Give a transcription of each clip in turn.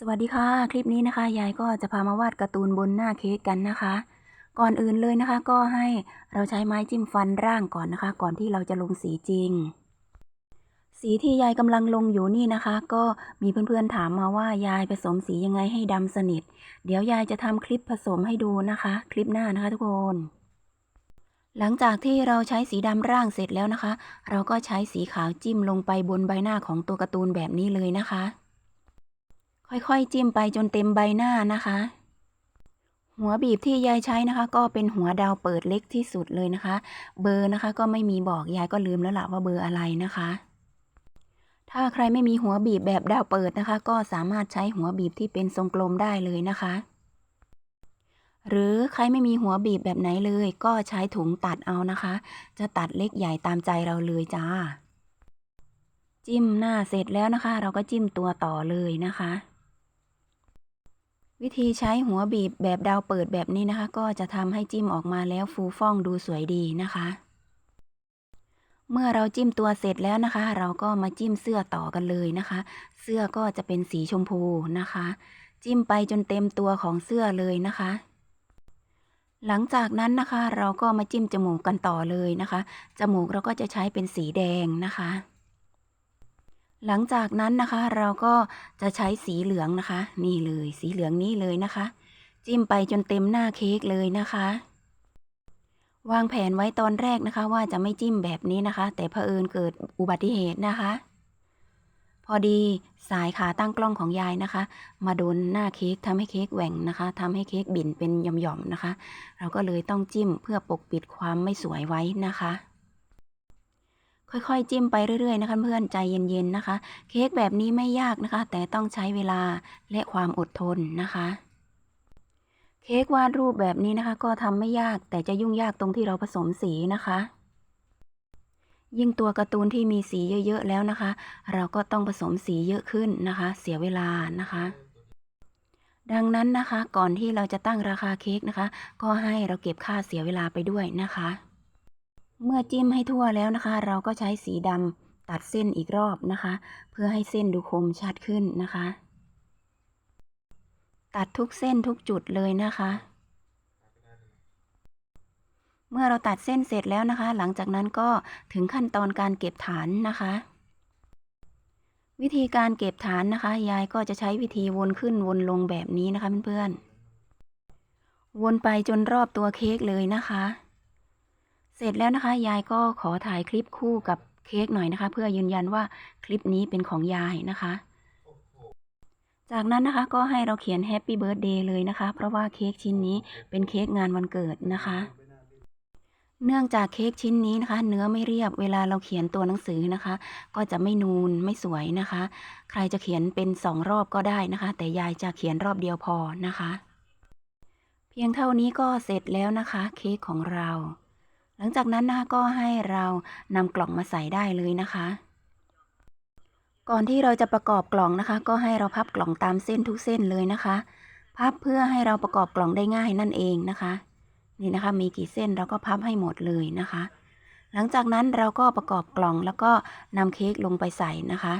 สวัสดีค่ะ คลิปนี้นะคะยายก็จะพามาวาดการ์ตูนบนหน้าเค้กกันนะคะ ก่อนอื่นเลยนะคะ ก็ให้เราใช้ไม้จิ้มฟันร่างก่อนนะคะ ก่อนที่เราจะลงสีจริง สีที่ยายกำลังลงอยู่นี่นะคะ ก็มีเพื่อนๆถามมาว่ายายผสมสียังไงให้ดำสนิท เดี๋ยวยายจะทำคลิปผสมให้ดูนะคะ คลิปหน้านะคะทุกคนหลังจากที่เราใช้สีดำร่างเสร็จแล้วนะคะ เราก็ใช้สีขาวจิ้มลงไปบนใบหน้าของตัวการ์ตูนแบบนี้เลยนะคะ ค่อยๆ จิ้มไปจนเต็มใบหน้านะคะ หัวบีบที่ยายใช้นะคะ ก็เป็นหัวดาวเปิดเล็กที่สุดเลยนะคะ เบอร์นะคะก็ไม่มีบอกยายก็ลืมแล้วล่ะว่าเบอร์อะไรนะคะ ถ้าใครไม่มีหัวบีบแบบดาวเปิดนะคะ ก็สามารถใช้หัวบีบที่เป็นทรงกลมได้เลยนะคะ หรือใครไม่มีหัวบีบแบบไหนเลย ก็ใช้ถุงตัดเอานะคะ จะตัดเล็กใหญ่ตามใจเราเลยจ้าจิ้มหน้าเสร็จแล้วนะคะ เราก็จิ้มตัวต่อเลยนะคะ วิธีใช้หัวบีบแบบดาวเปิดแบบนี้นะคะ ก็จะทำให้จิ้มออกมาแล้วฟูฟ่องดูสวยดีนะคะ เมื่อเราจิ้มตัวเสร็จแล้วนะคะ เราก็มาจิ้มเสื้อต่อกันเลยนะคะ เสื้อก็จะเป็นสีชมพูนะคะ จิ้มไปจนเต็มตัวของเสื้อเลยนะคะ หลังจากนั้นนะคะ เราก็มาจิ้มจมูกกันต่อเลยนะคะ จมูกเราก็จะใช้เป็นสีแดงนะคะ หลังจากนั้นนะคะเราก็จะใช้สีเหลืองนะคะ นี่เลยสีเหลืองนี้เลยนะคะ จิ้มไปจนเต็มหน้าเค้กเลยนะคะ วางแผนไว้ตอนแรกนะคะ ว่าจะไม่จิ้มแบบนี้นะคะ แต่เผอิญเกิดอุบัติเหตุนะคะ พอดีสายขาตั้งกล้องของยายนะคะ มาโดนหน้าเค้กทำให้เค้กแหว่งนะคะ ทำให้เค้กบิ่นเป็นหย่อมๆนะคะ เราก็เลยต้องจิ้มเพื่อปกปิดความไม่สวยไว้นะคะ ค่อยๆ จิ้มไปเรื่อยๆ นะคะเพื่อนใจเย็นๆนะคะ เค้กแบบนี้ไม่ยากนะคะ แต่ต้องใช้เวลาและความอดทนนะคะ เค้กวาดรูปแบบนี้นะคะ ก็ทำไม่ยากแต่จะยุ่งยากตรงที่เราผสมสีนะคะ ยิ่งตัวการ์ตูนที่มีสีเยอะๆแล้วนะคะ เราก็ต้องผสมสีเยอะขึ้นนะคะ เสียเวลานะคะดังนั้นนะคะก่อนที่เราจะตั้งราคาเค้กนะคะ ก็ให้เราเก็บค่าเสียเวลาไปด้วยนะคะ เมื่อจิ้มให้ทั่วแล้วนะคะ เราก็ใช้สีดำตัดเส้นอีกรอบนะคะ เพื่อให้เส้นดูคมชัดขึ้นนะคะ ตัดทุกเส้นทุกจุดเลยนะคะ เมื่อเราตัดเส้นเสร็จแล้วนะคะ หลังจากนั้นก็ถึงขั้นตอนการเก็บฐานนะคะ วิธีการเก็บฐานนะคะ ยายก็จะใช้วิธีวนขึ้นวนลงแบบนี้นะคะเพื่อนๆวนไปจนรอบตัวเค้กเลยนะคะ เสร็จแล้วนะคะ ยายก็ขอถ่ายคลิปคู่กับเค้กหน่อยนะคะ เพื่อยืนยันว่าคลิปนี้เป็นของยายนะคะ จากนั้นนะคะก็ให้เราเขียน Happy Birthday เลยนะคะ เพราะว่าเค้กชิ้นนี้เป็นเค้กงานวันเกิดนะคะ เนื่องจากเค้กชิ้นนี้นะคะ เนื้อไม่เรียบเวลาเราเขียนตัวหนังสือนะคะ ก็จะไม่นูนไม่สวยนะคะ ใครจะเขียนเป็นสองรอบก็ได้นะคะ แต่ยายจะเขียนรอบเดียวพอนะคะ เพียงเท่านี้ก็เสร็จแล้วนะคะ เค้กของเรา หลังจากนั้นนะคะก็ให้เรานำกล่องมาใส่ได้เลยนะคะ ก่อนที่เราจะประกอบกล่องนะคะ ก็ให้เราพับกล่องตามเส้นทุกเส้นเลยนะคะ พับเพื่อให้เราประกอบกล่องได้ง่ายนั่นเองนะคะ นี่นะคะ มีกี่เส้นเราก็พับให้หมดเลยนะคะ หลังจากนั้นเราก็ประกอบกล่องแล้วก็นำเค้กลงไปใส่นะคะ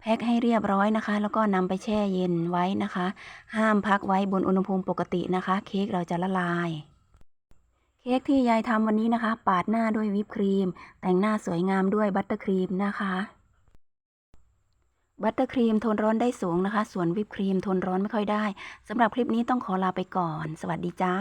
แพ็คให้เรียบร้อยนะคะ แล้วก็นำไปแช่เย็นไว้นะคะ ห้ามพักไว้บนอุณหภูมิปกตินะคะ เค้กเราจะละลาย ค้กที่ยายทำวันนี้นะคะ ปาดหน้าด้วยวิปครีม แต่งหน้าสวยงามด้วยบัตเตอร์ครีมนะคะ บัตเตอร์ครีมทนร้อนได้สูงนะคะ ส่วนวิปครีมทนร้อนไม่ค่อยได้สำหรับคลิปนี้ต้องขอลาไปก่อน สวัสดีจ้า